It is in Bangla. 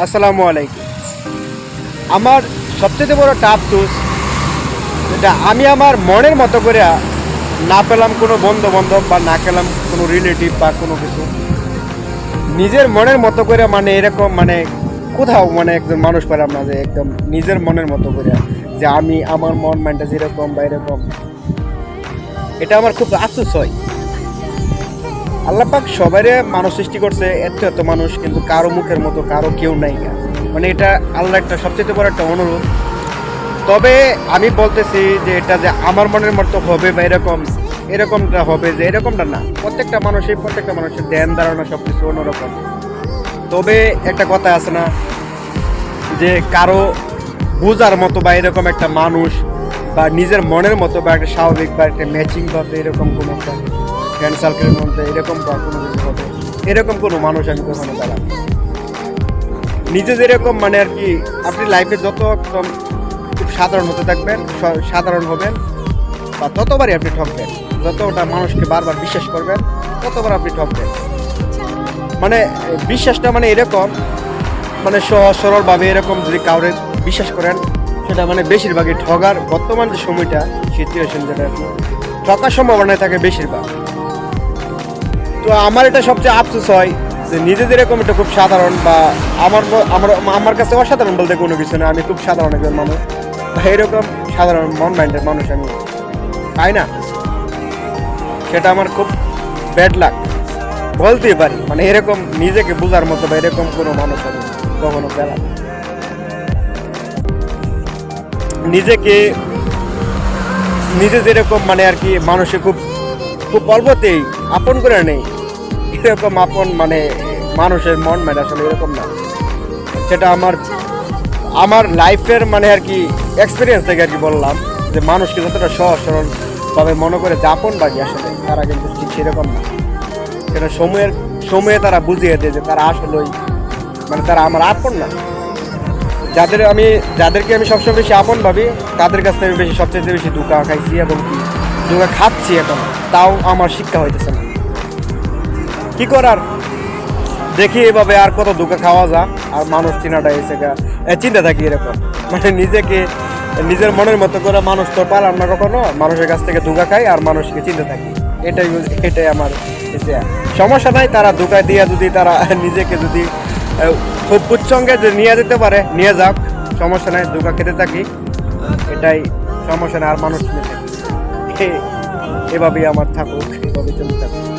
আসসালামু আলাইকুম। আমার সবচেয়ে বড় টাফ টুস যেটা আমি আমার মনের মতো করে না পেলাম কোনো বন্ধু বান্ধব বা না পেলাম কোনো রিলেটিভ বা কোনো কিছু। নিজের মনের মতো করে মানে এরকম মানে কোথাও মানে একজন মানুষ পেলাম না যে একদম নিজের মনের মতো করে, যে আমি আমার মন মাইন্ডটা যেরকম বা এরকম। এটা আমার খুব আফসোস হয়। আল্লাপাক সবাইরে মানুষ সৃষ্টি করছে, এত এত মানুষ, কিন্তু কারও মুখের মতো কারও কেউ নাই। মানে এটা আল্লাহ একটা সবচেয়ে বড় একটা অনুরোধ। তবে আমি বলতেছি যে এটা যে আমার মনের মতো হবে বা এরকম, এরকমটা হবে যে এরকমটা না। প্রত্যেকটা মানুষই প্রত্যেকটা মানুষের ধ্যান, ধারণা সব কিছু অন্যরকম। তবে একটা কথা আছে না, যে কারও বোঝার মতো বা এরকম একটা মানুষ বা নিজের মনের মতো বা একটা স্বাভাবিক বা একটা ম্যাচিং ভাবে এরকম কোনো একটা ফ্রেন্ড সার্কেলের মধ্যে এরকম বা কোনো কিছু হবে, এরকম কোনো মানুষ আমি কখনো না। নিজে যেরকম মানে আর কি, আপনি লাইফে যত একদম খুব সাধারণ হতে থাকবেন সাধারণ হবেন, বা ততবারই আপনি ঠকবেন, যতটা মানুষকে বারবার বিশ্বাস করবেন, ততবার আপনি ঠকবেন মানে বিশ্বাসটা মানে এরকম মানে সহজ সরলভাবে এরকম যদি কাউরে বিশ্বাস করেন, সেটা মানে বেশিরভাগই ঠগার বর্তমান যে সময়টা সিচুয়েশন যেটা, ঠকার সম্ভাবনায় থাকে বেশিরভাগ তো আমার এটা সবচেয়ে আফসোস হয় যে নিজে যেরকম এটা খুব সাধারণ বা আমার আমার আমার কাছে অসাধারণ বলতে কোনো কিছু না, আমি খুব সাধারণ একজন মানুষ। বা এরকম সাধারণ মন মাইন্ডের মানুষ আমি। তাই না? সেটা আমার খুব ব্যাড লাগ বলতেই পারি মানে এরকম নিজেকে বোঝার মতো বা এরকম কোনো মানুষ আমি কখনো পেলাম নিজেকে, নিজে যেরকম মানে আর কি মানুষে খুব খুব অল্পতেই আপন করে নেই। এরকম আপন মানে মানুষের মন মানে আসলে এরকম না। সেটা আমার আমার লাইফের মানে আর কি এক্সপিরিয়েন্স থেকে আর কি বললাম যে মানুষকে যতটা সহজ সরল ভাবে মনে করে যে আপন বাকি আসলে, তারা কিন্তু ঠিক সেরকম না। সেটা সময়ের সময়ে তারা বুঝিয়ে দেয় যে তারা আসলেই মানে তারা আমার আপন না। যাদের আমি যাদেরকে আমি সবসময় বেশি আপন ভাবি, তাদের কাছ থেকে বেশি সবচেয়ে বেশি ধোকা খাইছি এবং ধোকা খাচ্ছি এখন। তাও আমার শিক্ষা হইতেছে না। কি করার? দেখি এভাবে আর কত ধোকা খাওয়া যা আর মানুষ চিনাটা এসে চিন্তা থাকি এরকম। মানে নিজেকে, নিজের মনের মতো করে মানুষ তো পারলাম না কখনো। মানুষের কাছ থেকে ধোকা খাই আর মানুষকে চিনতে থাকি। এটাই এটাই আমার সমস্যা নাই, তারা ধোকা দিয়ে যদি তারা নিজেকে যদি খুব উচ্চঙ্গে যে নিয়ে যেতে পারে, নিয়ে যাক। সমস্যা নাই, ধোকা খেতে থাকি। এটাই সমস্যা নাই, আর মানুষ চিনে থাকি। এভাবেই আমার থাকুক এভাবে চলতে থাকুক।